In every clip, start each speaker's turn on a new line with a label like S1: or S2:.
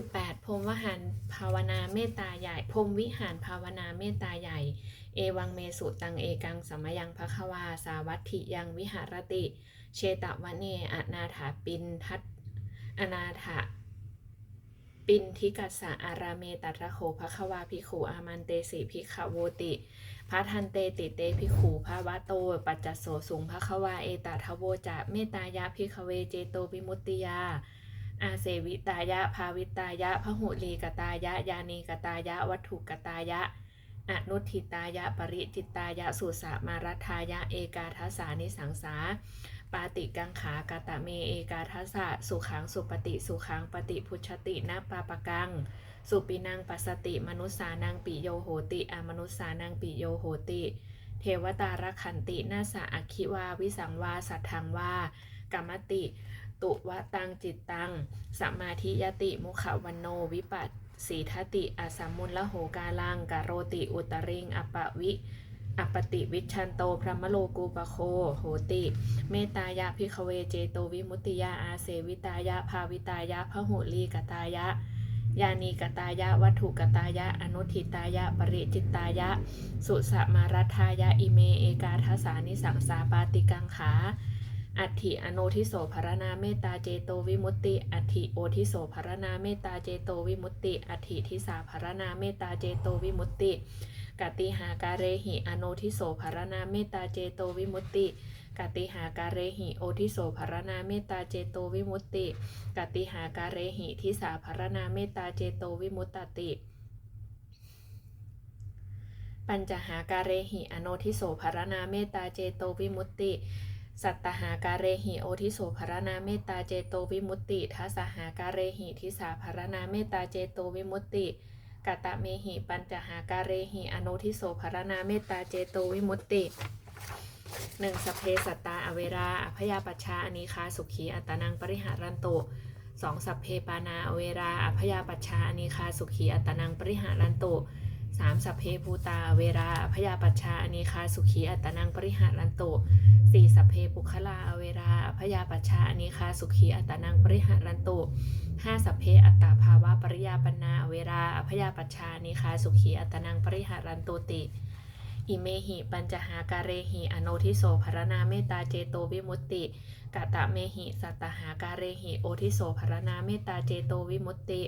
S1: 18พรมวหารภาวนาเมตตาใหญ่พรมวิหารภาวนาเมตตาใหญ่ เอวังเมสุตังเอกังสมยังภควา สาวัตถิยังวิหารติ เชตวะเนอนาถาปินทัตอนาถาปินทิกัสสะอาราเมตัทะโขภควาภิขุอามันเตสิภิขโวติพระทันเตติเตภิกขุภาวะโต ปัจจโสสุงภควาเอตทะโวจะเมตายะภิขเวเจโตวิมุตติยา อาเสวิตายะ ภาวิตายะ พหุลีกตายะ ยานีกตายะ วัตถุกตายะ อนุทิตายะ ปริจิตายะ สุสะมารัทายะ เอกาทัสานิสังสา ปาติกังขากตะเม เอกาทัสสะ สุขังสุปฏิ สุขังปฏิพุชตินาปาปกัง สุปินังปัสสติ มนุสานังปิโยโหติ อมนุสสานังปิโยโหติ เทวตารขันตินาสะอคิวา วิสังวา สัทธังวากรรมติ ตุวะตังจิตตังสมาธิยติมุขวันโนวิปัสสีทติอสัมมุลละโหกาลังกโรติอุตริงอปะวิอปติวิชันโตพระมโลกูปโค โหติ เมตายะพิคเวเจโตวิมุตติยาอาเสวิตายะภาวิตายะพหุลีกตายะ ยานีกตายะวัตถุกตายะ อนุทิตายะปริจิตายะ สุสมารัทายะอิเมเอกาทสสานิสังสาปาติกังขา อัติอโนทิโสภรนาเมตตาเจโตวิมุตติ อัติโอทิโสภรนาเมตตาเจโตวิมุตติ อัติทิสาภรนาเมตตาเจโตวิมุตติกติหาการเรหิอโนทิโสภรนาเมตตาเจโตวิมุตติกติหาการเรหิโอทิโสภรนาเมตตาเจโตวิมุตติกติหาการเรหิทิสาภรนาเมตตาเจโตวิมุตติปัญจหาการเรหิอโนทิโสภรนาเมตตาเจโตวิมุตติ สัตตหาการเรหิโอทิโสภรนาเมตตาเจโตวิมุตติทัสหาการเรหิทิสาภรนาเมตตาเจโตวิมุตติกตะเมหิปัญจหาการเรหิอโนทิโสภรนาเมตตาเจโตวิมุตติหนึ่งสพเพสัตตาอเวราอพยาปัชชาอนิคาสุขีอัตตนังปริหารันโตสองสัพเพปานาอเวราอพยาปัชชาอนิคาสุขีอัตตนังปริหารันโต สามสัพเพภูตาเวราพยาปัชชาอนิคาสุขีอัตนังปริหารันโตสี่สัพเพปุคลาเวราพยาปัชชาอนิคาสุขีอัตนังปริหารันโตห้าสัพเพอัตตาภาวะปริยาปนาเวราพยาปัชชาอนิคาสุขีอัตนังปริหารันโตติอิเมหิปัญจหาการเรหิอโนทิโสภรนาเมตตาเจโตวิมุตติกะตะเมหิสัตหาการเรหิโอทิโสภรนาเมตตาเจโตวิมุตติ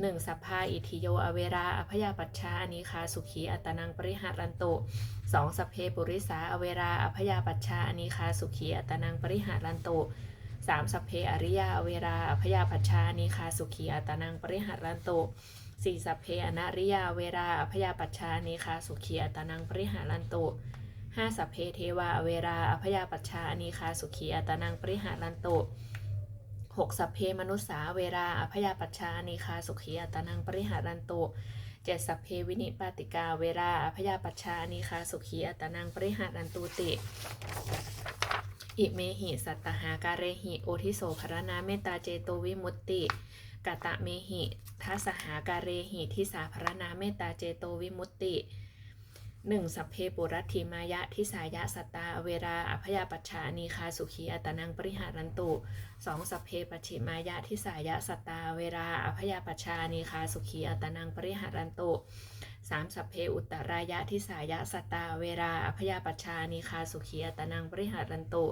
S1: หนึ่งสัพพาอิทิโยอเวราอพยาปัชชาอนิคาสุขีอัตตนังปริหารันโตสองสัพเพปุริสาอเวราอพยาปัชชาอนิคาสุขีอัตตนังปริหารันโตสามสัพเพอริยาอเวราอพยาปัชชาอนิคาสุขีอัตตนังปริหารันโตสี่สัพเพอนาริยาเวราอพยาปัชชาเนคาสุขีอัตานังปริหารันโตห้าสัพเพเทวาเวราอพยาปัชชาเนคาสุขีอัตานังปริหารันโต หกสัพเพมนุษสาเวราอพยาปัชชาเนคาสุขีอัตานังปริหารันโตเจ็ดสัพเพวินิปาติกาเวราอพยาปัชชาเนคาสุขีอัตานังปริหารันตุติอิเมหิสัตตหาการเรหิโอทิโสภรนาเมตตาเจโตวิมุตติกะตะเมหิทัสหาการเรหิทิสาภรนาเมตตาเจโตวิมุตติ หนึ่งสัพเพปุรัติมายะทิสายะสัตตาเวราอพยาปัชชานีคาสุขีอัตนังปริหารันตุสองสัพเพปัจฉิมายะทิสายะสัตตาเวราอพยาปัชชานีคาสุขีอัตนังปริหารันตุสามสัพเพอุตตรายะทิสายะสัตตาเวราอพยาปัชชานีคาสุขีอัตนังปริหารันตุ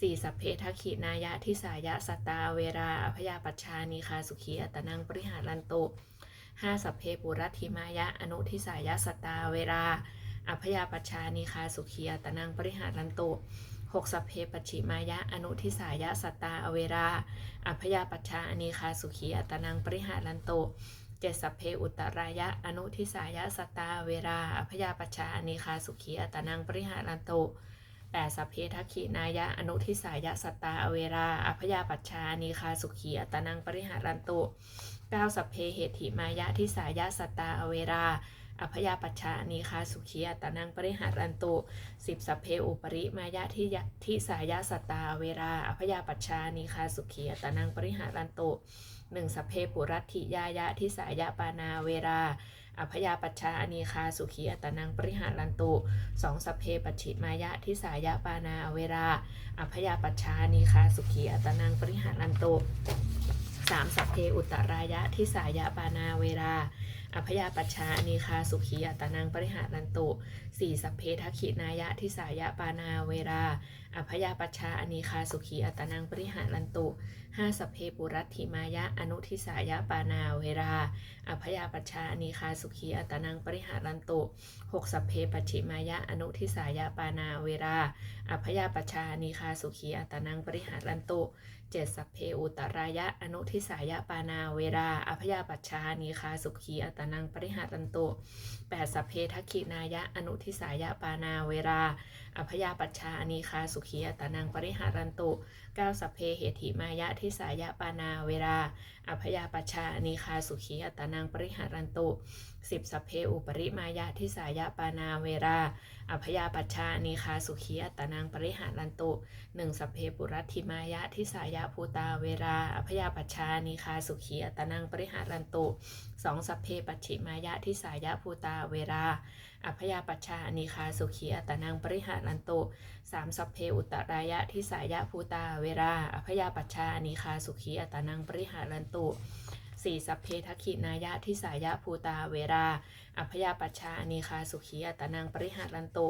S1: สี่สัพเพทักขินายะทิสายะสัตตาเวราอพยาปัชชานีคาสุขีอัตนังปริหารันตุ ห้าสัพเพปุรัติมายะ อนุทิสายะสตาเวราอพยาปัชชานีคาสุขีอัตนังปริหารันตุหกสัพเพปัจฉิมายะ อนุทิสายะสตาอเวราอพยาปัชชานีคาสุขีอัตนังปริหารันตุเจ็ดสัพเพอุตรายะ อนุทิสายะสตาเวราอพยาปัชชานีคาสุขีอัตนังปริหารันตุแปดสัพเพทักขินายะ อนุทิสายะสตาอเวราอพยาปัชชานีคาสุขีอัตนังปริหารันตุ เก้าสัพเพเหติมายะทิสายะสัตตาอเวราอพยาปัชชานีคาสุขีอัตนังปริหารันตุสิบสัพเพอุปริมายะทิยะทิสายะสัตตาเวราอพยาปัชชานีคาสุขีอัตนังปริหารันตุหนึ่งสัพเพปุรัตถิยายะทิสายะปานาเวราอพยาปัชชาอนีคาสุขีอัตนังปริหารันตุสองสัพเพปัจฉิมายะทิสายะปานาเวราอพยาปัชชานีคาสุขีอัตนังปริหารันตุ สามสัพเพอุตตรายะทิสายะปานาเวลา อภยาปัชชาอนีคาสุขีอัตนังปริหารันตุสี่สัพเพทัขินายะทิสายะปานาเวราอภยาปัชชาอนีคาสุขีอัตนังปริหารันตุห้าสัพเพปุรัติมายะอนุทิสายะปานาเวราอภยาปัชชาอนีคาสุขีอัตนังปริหารันตุหกสัพเพปัจฉิมายะอนุทิสายะปานาเวราอภยาปัชชาอนีคาสุขีอัตนังปริหารันตุเจ็ดสัพเพอุตรายะอนุทิสายะปานาเวราอภยาปัชชานีคาสุขีอัตตนังปริหาตันตุแปดสัพเพทักขินายะอนุทิสายะปานาเวราอภยาปัชชานีคาสุขีอัตนังปริหารันตุเก้าสัพเพเหติมายะทิสายะปานาเวราอภยาปัชชานีคาสุขีอัตนังปริหารันตุสิบสัพเพอุปริมายะทิสายะปานาเวราอภยาปัชชานีคาสุขีอัตนังปริหารันตุหนึ่งสัพเพปุรัติมายะทิสายะภูตาเวราอภยาปัชชานีคาสุขีอัตนังปริหารันตุสองสัพเพปัจฉิมายะทิสายะภูตาเวราอภยาปัชชานีคาสุขีอัตนังปริหารันตุสามสัพเพอุตรายะทิสายะภูตาเวราอภยาปัชชานีคาสุขีอัตนังปริหารันตุ สี่สัพเพทักขินายะทิสายะภูตาเวราอภยาปัชชานีคาสุขีอัตนางปริหารันตุ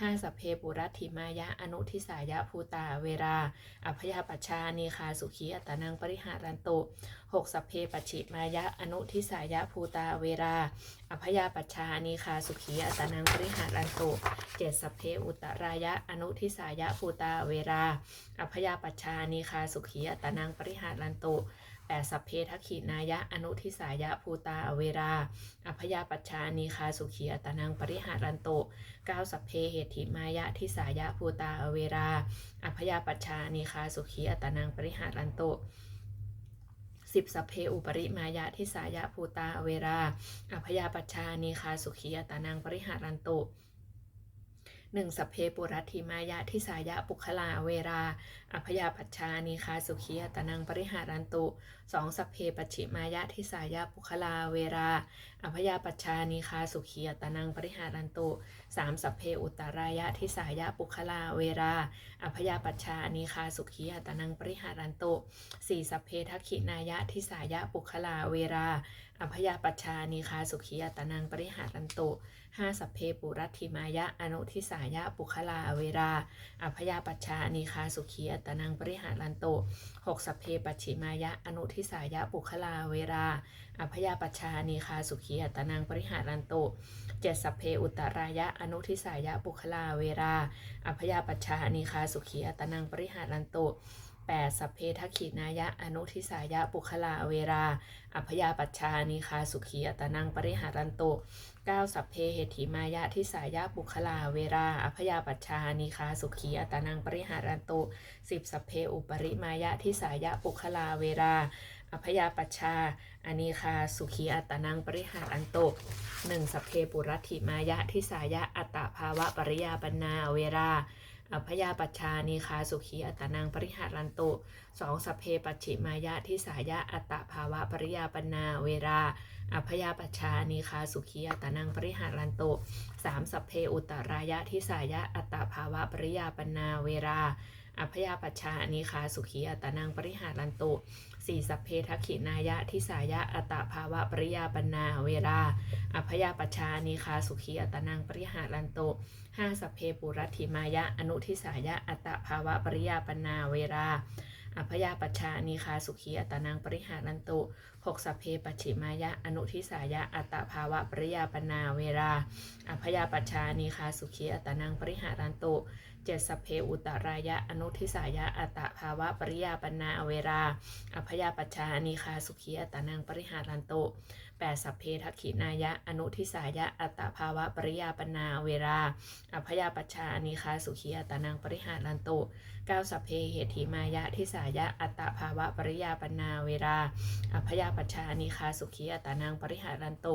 S1: ห้าสัพเพปุรัติมายะอนุทิสายะภูตาเวราอภยาปัชชานีคาสุขีอัตนางปริหารันตุ หกสัพเพปัจฉิมายะอนุทิสายะภูตาเวราอภยาปัชชานีคาสุขีอัตนังปริหารันตุเจ็ดสัพเพอุตรายะอนุทิสายะภูตาเวราอภยาปัชชานีคาสุขีอัตนังปริหารันตุแปดสัพเพทักขินายะอนุทิสายะภูตาเวราอภยาปัชชานีคาสุขีอัตนังปริหารันตุเก้าสัพเพเหติมายะทิสายะภูตาอเวราอภยาปัชชานีคาสุขีอัตนังปริหารันตุ สิบสัพเพอุปริมายะทิสายะภูตาเวราอภยาปัชชานีคาสุขีอัตนังปริหารันตุหนึ่งสัพเพปุรัติมายะทิสายะปุคลาเวรา อภยาปัชชานีคาสุขีอัตนังปริหารันตุสองสัพเพปัจฉิมายะทิสายะปุคลาเวราอภยาปัชชานีคาสุขีอัตนังปริหารันตุสามสัพเพอุตรายะทิสายะปุคลาเวราอภยาปัชชานีคาสุขีอัตนังปริหารันตุสี่สัพเพทักขินายะทิสายะปุคลาเวราอภยาปัชชานีคาสุขีอัตนังปริหารันตุห้าสัพเพปุรัติมายะอนุทิสายะปุคลาเวราอภยาปัชชานีคาสุขีอัตนังปริหารันโตหกสัพเพปัชิมายะ อนุทิสายะปุคลาเวราอภยาปัชานีคาสุขีอัตนังปริหารันโตเจ็ดสัพเพอุตรายะ อนุทิสายะปุคลาเวราอภยาปัชานีคาสุขีอัตนังปริหารันโต แปดสัพเพทักขินายะ อนุทิสายะ ปุคลาเวราอภยาปัชชานีคาสุขีอัตนังปริหารันตุเก้าสัพเพเหติมายะทิสายะปุคลาเวราอภยาปัชชานีคาสุขีอัตนังปริหารันตุสิบสัพเพอุปริมายะทิสายะปุคลาเวราอภยาปัชชาอนีคาสุขีอัตนังปริหารันตุหนึ่งสัพเพปุรัติมายะทิสายะอัตตภาวะปริยาปนาเวรา อภยาปัชชานีคาสุขีอัตนางปริหารันตุสองสัพเพปัชิมายะทิสายะอัตตภาวะปริยาปนาเวราอภยาปัชชานีคาสุขีอัตนังปริหารันตุสามสัพเพอุตตรายะทิสายะอัตตภาวะปริยาปนาเวรา อภยาปัชชานีคาสุขีอัตนังปริหารันตุสี่สัพเพทักขินายะทิสายะอัตตภาวะปริยาปนาเวราอภยาปัชชานีคาสุขีอัตนังปริหารันตุห้าสัพเพปุรัติมายะอนุทิสายะอัตตภาวะปริยาปนาเวราอภยาปัชชานีคาสุขีอัตนังปริหารันตุหกสัพเพปัจฉิมายะอนุทิสายะอัตตภาวะปริยาปนาเวราอภยาปัชชานีคาสุขีอัตนังปริหารันตุ เจ็ดสัพเพอุตรายะ อนุทิสายะ อัตตภาวะ ปริยาปนาเวรา อภยาปัชชานีคาสุขีอัตนังปริหารันโตแปดสัพเพทักขินายะ อนุทิสายะ อัตตภาวะ ปริยาปนาเวรา อภยาปัชชานีคาสุขีอัตนังปริหารันโตเก้าสัพเพเหติมายะทิสายะ อัตตภาวะ ปริยาปนาเวรา อภยาปัชชานีคาสุขีอัตนังปริหารันโต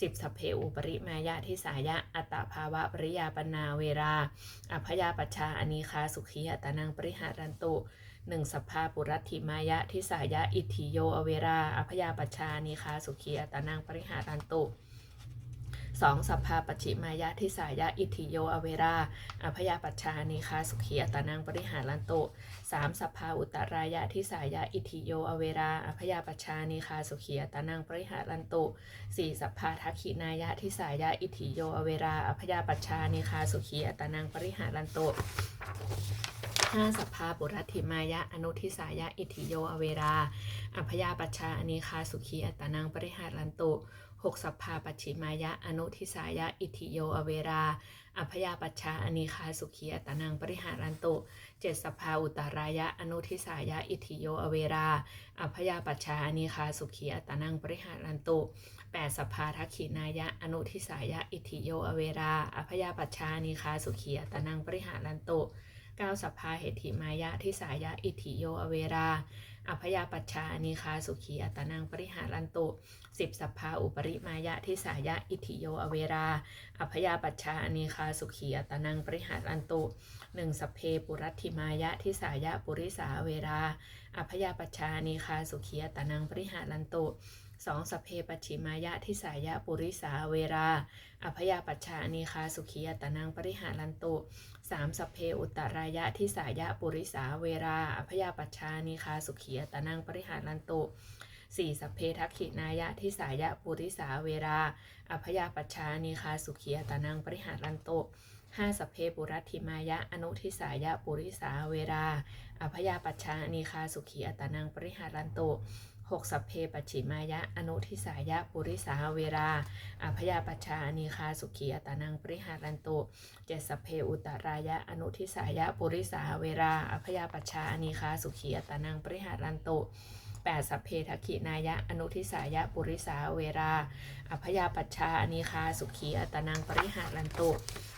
S1: สิบสัพเพอุปริมายะทิสายะ อัตตภาวะ ปริยาปนาเวรา อภยาปัชชาอนิคาสุขีอัตนังปริหารันตุหนึ่งสัพพาปุรัติมายะทิสายะอิทิโยอเวราอภยาปัชชานิคาสุขีอัตนังปริหารันตุ สองสัพพาปชิมายะทิสายะอิทิโยอเวราอภยาปัชชานีคาสุขีอัตานังปริหารันโตสามสัพพาอุตรายะทิสายะอิทิโยอเวราอภยาปัชชานีคาสุขีอัตานังปริหารันโตสี่สัพพาทักขินายะทิสายะอิทิโยอเวราอภยาปัชชานีคาสุขีอัตานังปริหารันโตห้าสัพพาปุรัติมายะอนุทิสายะอิทิโยอเวราอัพยาปัชชาอนีคาสุขีอัตตนังปริหารันตุ หกสัพพาปัจฉิมายะ อนุทิสายะ อิทิโย อเวรา อัพยาปัชชาอนีคาสุขีอัตนังปริหารันตุเจ็ดสัพพาอุตรายะ อนุทิสายะ อิทิโย อเวรา อัพยาปัชชาอนีคาสุขีอัตนังปริหารันตุแปดสัพพาทักขินายะ อนุทิสายะ อิทิโย อเวรา อัพยาปัชชาอนีคาสุขีอัตนังปริหารันตุเก้าสัพพาเหติมายะทิสายะ อิทิโย อเวรา อัพยาปัชชานิคาสุขีอัตนังปริหารันตุสิบสัพพาอุปริมายะทิสายะอิทธิโยอเวราอัพยาปัชชานิคาสุขีอัตนังปริหารันตุหนึ่งสัพเพปุรัติมายะทิสายะปุริสาเวราอัพยาปัชชานิคาสุขีอัตนังปริหารันตุ สองสเพปัจฉิมายะทิสายะปุริสาเวราอัพยาปัชชานีคาสุขีอัตนังปริหารันตุสามสเพอุตรายะทิสายะปุริสาเวราอพยาปัชชานิคาสุขียตานังปริหารันตุสี่สเพทักขินายะทิสายะปุริสาเวราอพยาปัชชานิคาสุขียตานังปริหารันตุห้าสเพปุรัติมายะอนุทิสายะปุริสาเวราอพยาปัชชานิคาสุขียตานังปริหารันตุ หกสัพเพปัจฉิมายะ อนุทิสายะ ปุริสาเวราอพยาปัชชานิคาสุขียตานังปริหารันตุเจดสพเพอุตตรายะ อนุทิสายะ ปุริสาเวราอพยาปัชชาอนีคาสุขียตานังปริหารันตุแปดสัพเพทักขินายะ อนุทิสายะ ปุริสาเวราอพยาปัชชาอนีคาสุขีอัตนังปริหารันตุ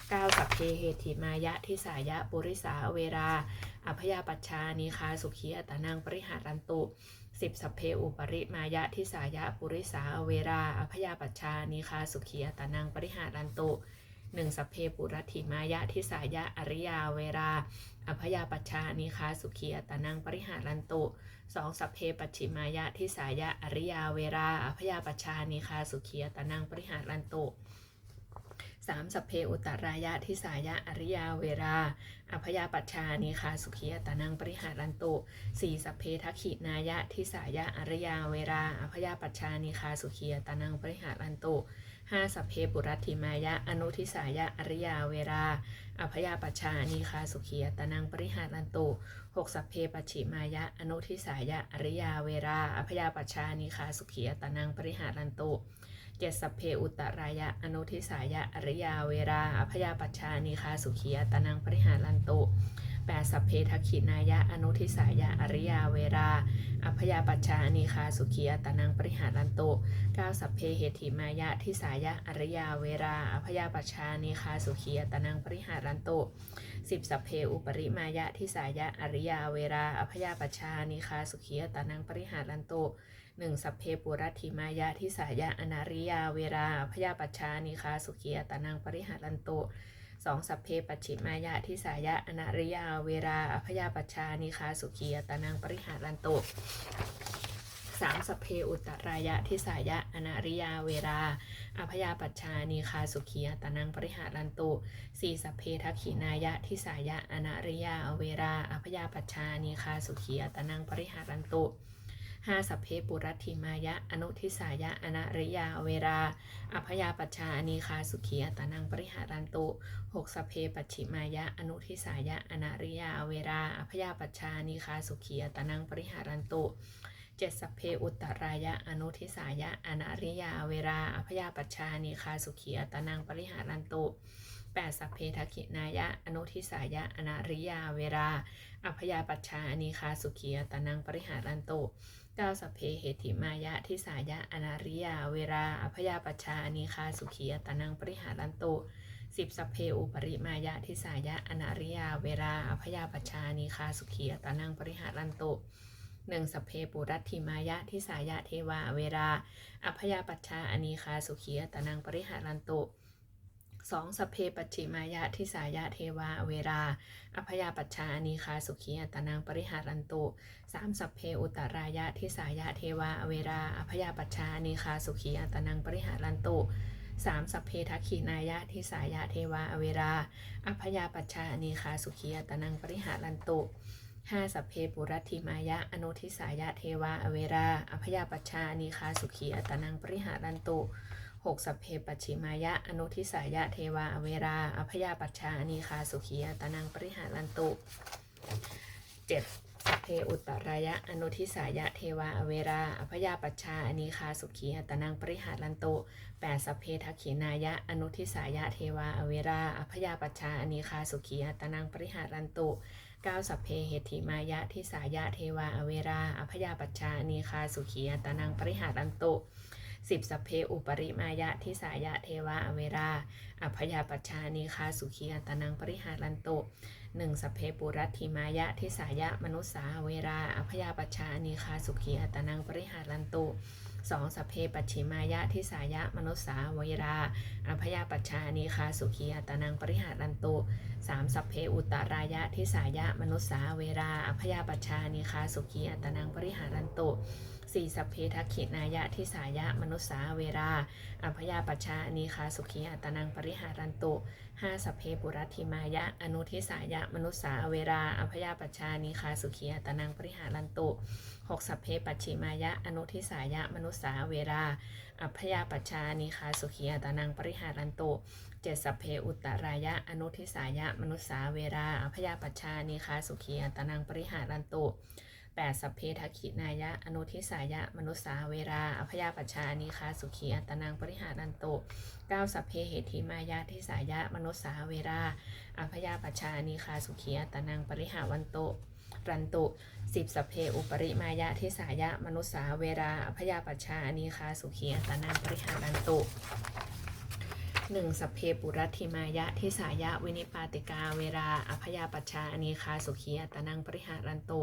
S1: เก้าสัพเพเหติมายะทิสายะปุริสาเวราอพยาปัชชานีคาสุขีอัตนังปริหารันตุ สิบสัพเพอุปริมายะทิสายะปุริสาเวราอพยาปัชชานีคาสุขีอัตนังปริหารันตุหนึ่งสัพเพปุรัติมายะทิสายะอริยาเวราอพยาปัชชานิคาสุขีอัตนังปริหารันตุสองสัพเพปัจฉิมายะทิสายะอริยาเวราอพยาปัชชานิคาสุขีอัตนังปริหารันตุ สามสัพเพอุตตรายะทิสายะอริยาเวราอพยาปัชชานิคาสุขีอัตนังปริหารันตุสี่สัพเพทักขินายะทิสายะอริยาเวราอพยาปัชชานิคาสุขีอัตนังปริหารันตุห้าสัพเพปุรัติมายะ อนุทิสายะ อริยาเวราอพยาปัชชานีคาสุขียตานังปริหารันตุหกสัพเพปัจฉิมายะ อนุทิสายะ อริยาเวราอพยาปัชชานีคาสุขียตานังปริหารันตุ เจ็ดสัพเพอุตรายะ อนุทิสายะ อริยาเวราอพยาปัชชานีคาสุขียตานังปริหารันตุแปดสัพเพทขินายะ อนุทิสายะ อริยาเวราอพยาปัชชานีคาสุขียตานังปริหารันตุเก้าสัพเพเหติมายะทิสายะ อริยาเวราอพยาปัชชานีคาสุขียตานังปริหารันตุสิบสัพเพอุปริมายะทิสายะ อริยาเวราอพยาปัชชานีคาสุขียตานังปริหารันตุ หนึ่งสัพเพปุรัติมายะทิสายะอนาริยาเวราอพยาปัชชานีคาสุขียตานังปริหารันตุสองสัพเพปัจฉิมายะทิสายะอนาริยาเวราอพยาปัชชานิคาสุขียตานังปริหารันตุสามสัพเพอุตรายะทิสายะอนาริยาเวราอพยาปัชชานิคาสุขียตานังปริหารันตุสี่สัพเพทักขินายะทิสายะอนาริยาเวราอพยาปัชชานิคาสุขียตานังปริหารันตุ ห้าสัพเพปุรัติมายะ อนุทิสายะ อนาริยาเวราอพยาปัชชานีคาสุขียตานังปริหารันตุหกสัพเพปัจฉิมายะ อนุทิสายะ อนาริยาเวราอพยาปัชชานีคาสุขียตานังปริหารันตุเจ็ดสเพอุตรายะอนุทิสายะ อนาริยาเวราอพยาปัชชานีคาสุขียตานังปริหารันตุ แปดสัพเพทักขินายะ อนุทิสายะ อนาริยาเวราอพยาปัชชานีคาสุขียตานังปริหารันโตเก้าสัพเพเหติมายะทิสายะ อนาริยาเวราอพยาปัชชานีคาสุขียตานังปริหารันตุสิบสัพเพอุปริมายะทิสายะ อนาริยาเวราอพยาปัชชานีคาสุขียตานังปริหารันตุหนึ่งสัพเพปุรัตถิมายะทิสายะเทวาเวราอพยาปัชชาอนีคาสุขียตานังปริหารันตุ สองสัพเพปัจฉิมายะทิสายะเทวาเวราอพยาปัชชาอนีคาสุขียตานังปริหารันตุสามสัพเพอุตรายะทิสายะเทวาเวราอพยาปัชชาอนีคาสุขียตานังปริหารันตุสามสัพเพทักขีนายะทิสายะเทวาอเวรา อัพยาปัชชาอนีคาสุขีอัตนังปริหารันตุห้าสัพเพปุรัติมายะอนุทิสายะเทวาอเวรา อัพยาปัชชาอนีคาสุขีอัตนังปริหารันตุ หกสัพเพปัจฉิมายะ อนุทิสายะเทวาอเวราอัพยาปัชชาอนีคาสุขีอัตนังปริหารันตุเจ็ดสัพเพอุตตรายะ อนุทิสายะเทวาอเวราอัพยาปัชชาอนีคาสุขีอัตนังปริหารันตุแปดสัพเพทักขินายะอนุทิสายะเทวาอเวราอัพยาปัชชาอนีคาสุขีอัตนังปริหารันตุเก้าสัพเพเหติมายะทิสายะเทวาอเวราอัพยาปัชชาอนีคาสุขีอัตนังปริหารันตุ สิบสัพเพอุปริมายะทิสายะเทวาอเวราอัพยาปัชชานีคาสุขีอัตนังปริหารันโตหนึ่งสัพเพปุรัติมายะทิสายะมนุสสาเวราอัพยาปัชชานีคาสุขีอัตนังปริหารันโตสองสัพเพปัจฉิมายะทิสายะมนุสสาเวราอัพยาปัชชานีคาสุขีอัตนังปริหารันโตสามสัพเพอุตรายะทิสายะมนุสสาเวราอัพยาปัชชานีคาสุขีอัตนังปริหารันโต สี่สัพเพทักขินายะทิสายะมนุสสาเวราอัพยาปัชชานีคาสุขีอัตนังปริหารันตุห้าสัพเพปุรัติมายะ อนุทิสายะมนุสสาเวราอัพยาปัชชานีคาสุขีอัตนังปริหารันตุหกสัพเพปัจฉิมายะ อนุทิสายะมนุสสาเวราอัพยาปัชชานีคาสุขีอัตนังปริหารันตุเจ็ดสัพเพอุตตรายะ อนุทิสายะมนุสสาเวราอัพยาปัชชานีคาสุขีอัตนังปริหารันตุ แปดสัพเพทักขินายะ อนุทิสายะ มนุสสาเวราอพยาปัชชานีคาสุขีอัตนังปริหารันโตุเก้าสัพเพเหติมายะทิสายะ มนุสสาเวราอพยาปัชชานีคาสุขีอัตนังปริหาวันโตรันตุสิบสัพเพอุปริมายะทิสายะ มนุสสาเวราอพยาปัชชานีคาสุขีอัตนังปริหารันโต หนึ่งสัพเพปุรัติมายะทิสายะวินิปาติกาเวราอัพยาปัชชานีคาสุขีอัตนังปริหารันตุ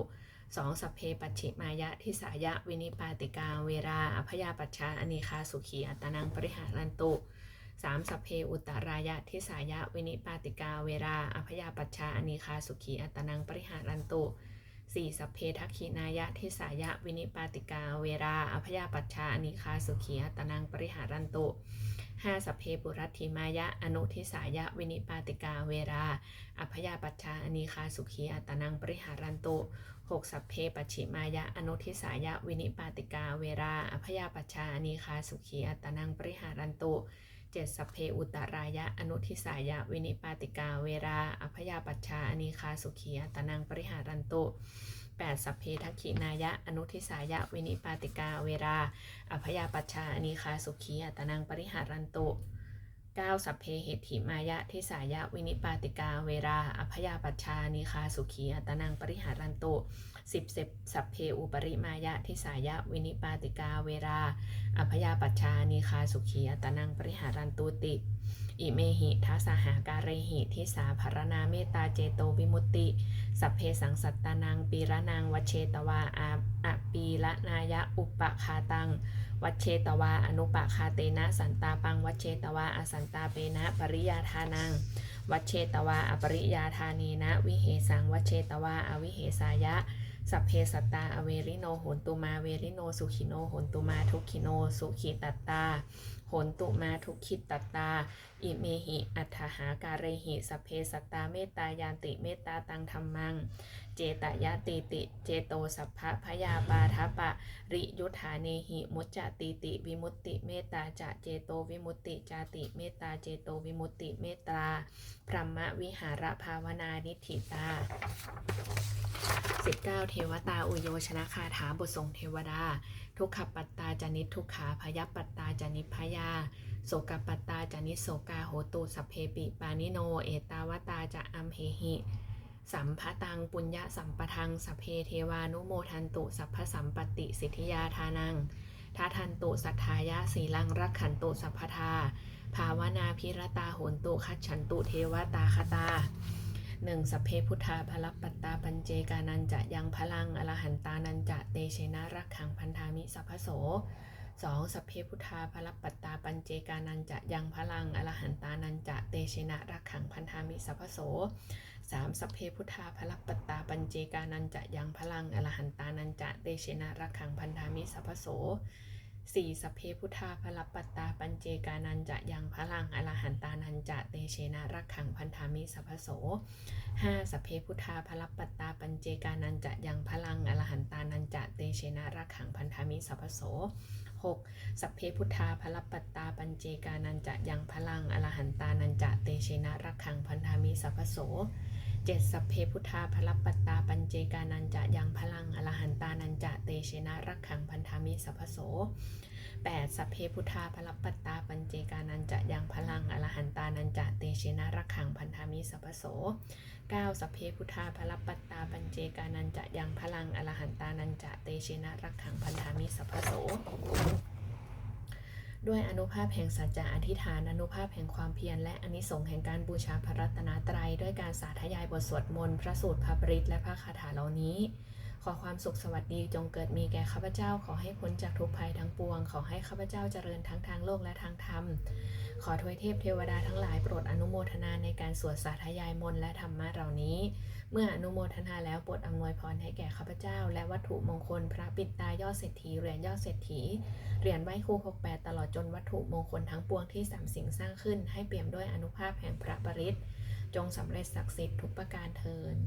S1: สองสัพเพปัจฉิมายะทิสายะวินิปาติกาเวราอัพยาปัชชาอนีคาสุขีอัตนังปริหารันตุสามสัพเพอุตรายะทิสายะวินิปาติกาเวราอัพยาปัชชาอนีคาสุขีอัตนังปริหารันตุสี่สัพเพทักขินายะทิสายะวินิปาติกาเวราอัพยาปัชชาอนีคาสุขีอัตนังปริหารันตุ ห้าสัพเพปุรัติมายะ อนุทิสายะ วินิปาติกาเวรา อัพยาปัชชาอนีคาสุขีอัตนังปริหารันตุหกสัพเพปัจฉิมายะ อนุทิสายะ วินิปาติกาเวรา อัพยาปัชชาอนีคาสุขีอัตนังปริหารันตุเจ็ดสัพเพอุตตรายะ อนุทิสายะ วินิปาติกาเวรา อัพยาปัชชาอนีคาสุขีอัตนังปริหารันตุ แปดสัพเพทักขินายะ อนุทิสายะ วินิปาติกาเวราอัพยาปัชชาอนีคาสุขีอัตนังปริหารันตุ 9. สัพเพเหติมายะทิสายะ วินิปาติกาเวราอัพยาปัชชานิคาสุขีอัตนังปริหารันตุสิบเสัพเพอุปริมายะทิสายะ วินิปาติกาเวราอัพยาปัชชานิคาสุขีอัตนังปริหารันตุติ อิเมหิทัสหาการิหิทิสาภารนาเมตตาเจโตวิมุตติ สัพเพสังสัตตานังปีระนางวัชเชตวาอาอปีละนายะอุปคาตัง วัชเชตวาอนุปคาเตนะสันตาปังวัชเชตวาอสันตาเปนะปริยาทานัง วัชเชตวาอปริยาทานีนะ วิเหสังวัชเชตวาอวิเหสายะ สัพเพสัตตาอเวริโนโหนตุมาเวริโนสุขิโนโหนตุมาทุกขิโนสุขิตัตตาโหนตุมาทุกขิตัตตา อิเมหิอัฏฐหาการเรหิสัพเพสัตตาเมตตายานติเมตตาตังธรรมัง เจตยะติติ เจโตสัพพะพยาปาทปะ ริยุทธาเนหิมุจจติติ วิมุตติเมตตาจะเจโตวิมุตติจาติเมตตาเจโตวิมุตติเมตตาพรหมวิหารภาวนานิธิตา19 เทวตาอุโยชนะคาถาบททรงเทวดา ทุกขปัตตาจานิทุกขาพยปัตตาจานิพยาโสกปัตตาจานิโสกาโหตุสัพเพปิปานิโน เอตาวตาจะอัมเหหิ สัมภตังปุญญสัมปทังสัพเพเทวานุโมทันตุสัพพสัมปติสิทธิยาทานังทาทันตุสัทธายะสีลังรักขันตุสัพพทาภาวนาพิรตาโหนตุคัจฉันตุเทวตาคตาหนึ่งสัพเพพุทธาพลัปปัตตาปัญเจกานันจะยังพลังอรหันตานันจะเตเชนะรักขังพันธามิสัพพโสสองสัพเพพุทธาพลัปปัตตาปัญเจกานันจะยังพลังอรหันตานันจะเตเชนะรักขังพันธามิสัพพโส สามสัพเพพุทธาพลัปปัตตาปัญเจกานันจะยังพลังอรหันตานันจะเตเชนะรักขังพันธามิสัพพโสสี่สพเพพุทธาพลัปตตาปัญเจกานันจะยังพลังอรหันตานันจะเตเชนะรักขังพันธามิสัพพโสห้าสพเพพุทธาพลัปตตาปัญเจกานันจะยังพลังอรหันตานันจะเตเชนะรักขังพันธามิสัพพโสหกสัพเพพุทธาพลัปตตาปัญเจกานันจะยังพลังอรหันตานันจะเตเชนะรักขังพันธามิสัพโส เจ็ดสัพเพพุทธาพลัปปัตตาปัญเจกานันจะยังพลังอรหันตานันจะเตเชนะรักขังพันธามิสัพพโสแปดสัพเพพุทธาพลัปปัตตาปัญเจกานันจะยังพลังอรหันตานันจะเตเชนะรักขังพันธามิสัพพโสเก้าสัพเพพุทธาพลัปปัตตาปัญเจกานันจะยังพลังอรหันตานันจะเตเชนะรักขังพันธามิสัพโส ด้วยอนุภาพแห่งสัจจะอธิษฐานอนุภาพแห่งความเพียรและอนิสงส์แห่งการบูชาพระรัตนตรัย ด้วยการสาธยายบทสวดมนต์พระสูตรพระปริตและพระคาถาเหล่านี้ ขอความสุขสวัสดีจงเกิดมีแก่ข้าพเจ้า ขอให้พ้นจากทุกภัยทั้งปวง ขอให้ข้าพเจ้าเจริญทั้งทางโลกและทางธรรม ขอทวยเทพเทวดาทั้งหลายโปรดอนุโมทนาในการสวดสาธยายมนและธรรมะเหล่านี้ เมื่ออนุโมทนาแล้วโปรดอำนวยพรให้แก่ข้าพเจ้า และวัตถุมงคล พระปิดตายอดเศรษฐีเหรียญยอดเศรษฐีเหรียญไหว้ครู68ตลอดจนวัตถุมงคลทั้งปวงที่สามสิ่งสร้างขึ้น ให้เปี่ยมด้วยอนุภาพแห่งพระปริตรจงสำเร็จศักดิ์สิทธิ์ทุกประการเทิน